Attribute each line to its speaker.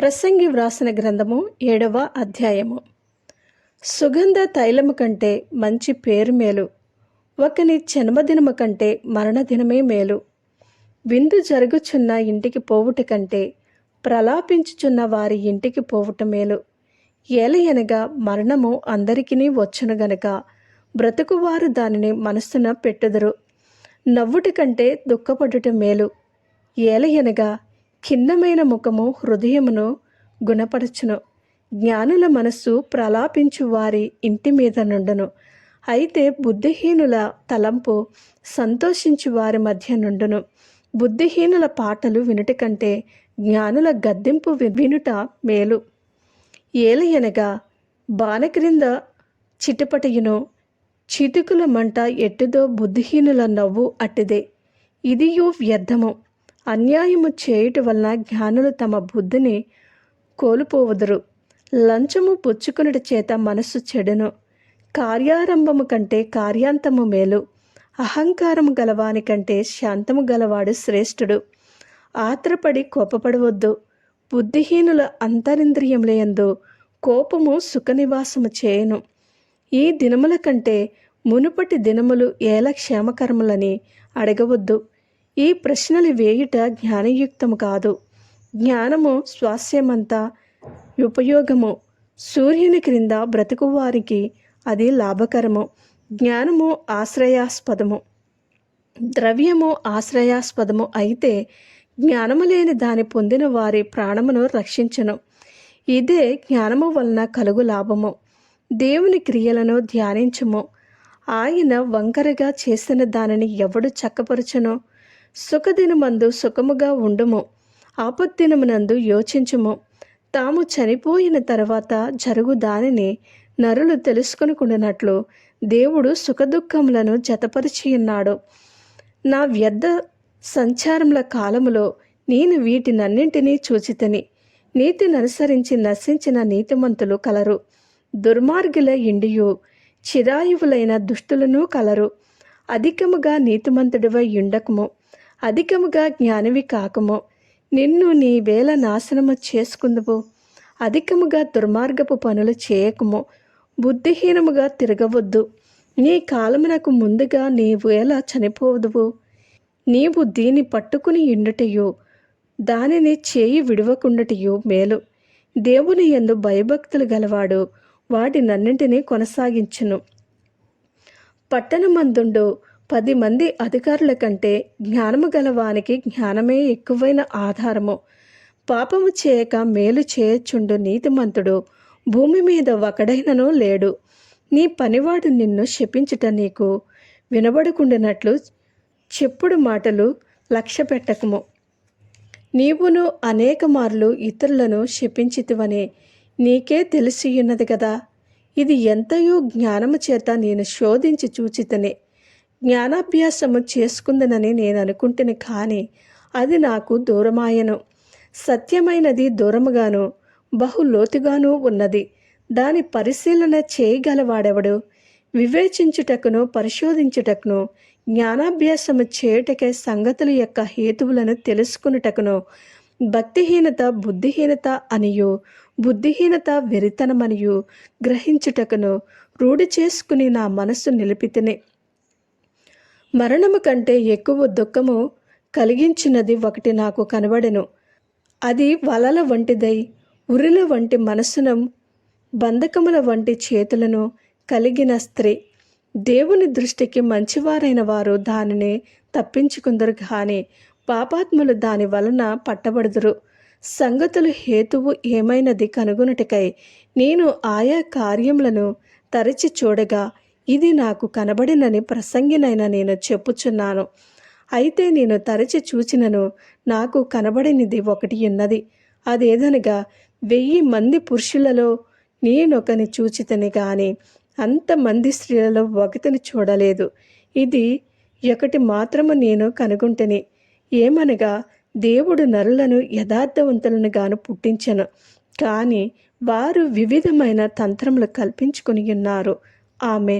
Speaker 1: ప్రసంగి వ్రాసిన గ్రంథము ఏడవ అధ్యాయము. సుగంధ తైలము కంటే మంచి పేరు మేలు. ఒకని జన్మదినము కంటే మరణదినమే మేలు. విందు జరుగుచున్న ఇంటికి పోవుట కంటే ప్రలాపించుచున్న వారి ఇంటికి పోవుట మేలు. ఏలయనగా మరణము అందరికీ వచ్చును గనక బ్రతుకువారు దానిని మనస్సున పెట్టుదురు. నవ్వుట కంటే దుఃఖపడుట మేలు. ఏలయనగా ఖిన్నమైన ముఖము హృదయమును గుణపరచును. జ్ఞానుల మనస్సు ప్రలాపించు వారి ఇంటి మీద నుండును. అయితే బుద్ధిహీనుల తలంపు సంతోషించు వారి మధ్య నుండును. బుద్ధిహీనుల పాటలు వినుట కంటే జ్ఞానుల గద్దెంపు వినుట మేలు. ఏలయనగా బాణ క్రింద చిటపటయును. చితుకుల మంట ఎట్టుదో బుద్ధిహీనుల నవ్వు అట్టిదే. ఇదియు వ్యర్థము. అన్యాయము చేయుట వలన జ్ఞానులు తమ బుద్ధిని కోల్పోవుదురు. లంచము పుచ్చుకునుట చేత మనస్సు చెడును. కార్యారంభము కంటే కార్యాంతము మేలు. అహంకారము గలవాని కంటే శాంతము గలవాడు శ్రేష్ఠుడు. ఆత్రపడి కోపపడవద్దు. బుద్ధిహీనుల అంతరింద్రియములయందు కోపము సుఖనివాసము చేయను. ఈ దినముల కంటే మునుపటి దినములు ఏల క్షేమకరములని అడగవద్దు. ఈ ప్రశ్నలు వేయుట జ్ఞానయుక్తము కాదు. జ్ఞానము స్వాస్యమంతా ఉపయోగము. సూర్యుని క్రింద బ్రతుకు వారికి అది లాభకరము. జ్ఞానము ఆశ్రయాస్పదము. ద్రవ్యము ఆశ్రయాస్పదము అయితే జ్ఞానము లేని దాని పొందిన వారి ప్రాణమును రక్షించను. ఇదే జ్ఞానము వలన కలుగు లాభము. దేవుని క్రియలను ధ్యానించము. ఆయన వంకరగా చేసిన దానిని ఎవడు చక్కపరచను? సుఖదినమందు సుఖముగా ఉండుము. ఆపద్దినమునందు యోచించుము. తాము చనిపోయిన తర్వాత జరుగు దానిని నరులు తెలుసుకొనుకున్నట్లు దేవుడు సుఖదుఖములను జతపరిచి ఉన్నాడు నా వ్యర్థ సంచారముల కాలములో నేను వీటినన్నింటినీ చూచితని. నీతిని అనుసరించి నశించిన నీతిమంతులు కలరు. దుర్మార్గుల ఇండియు చిరాయువులైన దుష్టులను కలరు. అధికముగా నీతిమంతుడివై ఉండకము అధికముగా జ్ఞానివి కాకము. నిన్ను నీ వేల నాశనము చేసుకుందువు. అధికముగా దుర్మార్గపు పనులు చేయకము. బుద్ధిహీనముగా తిరగవద్దు. నీ కాలమునకు ముందుగా నీవు ఎలా చనిపోదువు? నీవు దీని పట్టుకుని ఇండుటయు దానిని చేయి విడవకుండుటయు మేలు. దేవుని యందు భయభక్తులు గలవాడు వాటినన్నింటినీ కొనసాగించును. పట్టణమందుండు పది మంది అధికారుల కంటే జ్ఞానము గలవానికి జ్ఞానమే ఎక్కువైన ఆధారము. పాపము చేయక మేలు చేయచుండు నీతిమంతుడు. భూమి మీద ఒకడైనను లేడు. నీ పనివాడు నిన్ను శపించుట నీకు వినబడుకుండినట్లు చెప్పుడు మాటలు లక్ష్య పెట్టకము నీవును అనేక మార్లు ఇతరులను శపించితివని నీకే తెలిసియున్నది కదా ఇది ఎంతయో జ్ఞానము చేత నేను శోధించి చూచితనే. జ్ఞానాభ్యాసము చేసుకుందనని నేను అనుకుంటుని కానీ అది నాకు దూరమాయను. సత్యమైనది దూరముగాను బహు లోతుగాను ఉన్నది. దాని పరిశీలన చేయగలవాడెవడు? వివేచించుటకును పరిశోధించుటకును జ్ఞానాభ్యాసము చేయుటకే సంగతుల యొక్క హేతువులను తెలుసుకునుటకును భక్తిహీనత బుద్ధిహీనత అనియు బుద్ధిహీనత వెరితనమనియు గ్రహించుటకును రూఢి చేసుకుని నా మనస్సు నిలిపితేనే. మరణము కంటే ఎక్కువ దుఃఖము కలిగించినది ఒకటి నాకు కనబడెను. అది వలల వంటిదై ఉరిల వంటి మనస్సును బంధకముల వంటి చేతులను కలిగిన స్త్రీ. దేవుని దృష్టికి మంచివారైన వారు దానిని తప్పించుకుందరు కానీ పాపాత్ములు దాని వలన పట్టబడుదురు. సంగతులు హేతువు ఏమైనది కనుగొనుటకై నేను ఆయా కార్యములను తరచి చూడగా ఇది నాకు కనబడినని ప్రసంగినైనా నేను చెప్పుచున్నాను. అయితే నేను తరచి చూచినను నాకు కనబడినది ఒకటి ఉన్నది. అదేదనగా వెయ్యి మంది పురుషులలో నేనొకని చూచితని గాని అంతమంది స్త్రీలలో ఒకటిని చూడలేదు. ఇది ఒకటి మాత్రము నేను కనుగొంటని. ఏమనగా దేవుడు నరులను యథార్థవంతులను గాను పుట్టించను. కానీ వారు వివిధమైన తంత్రములు కల్పించుకొని ఉన్నారు. ఆమె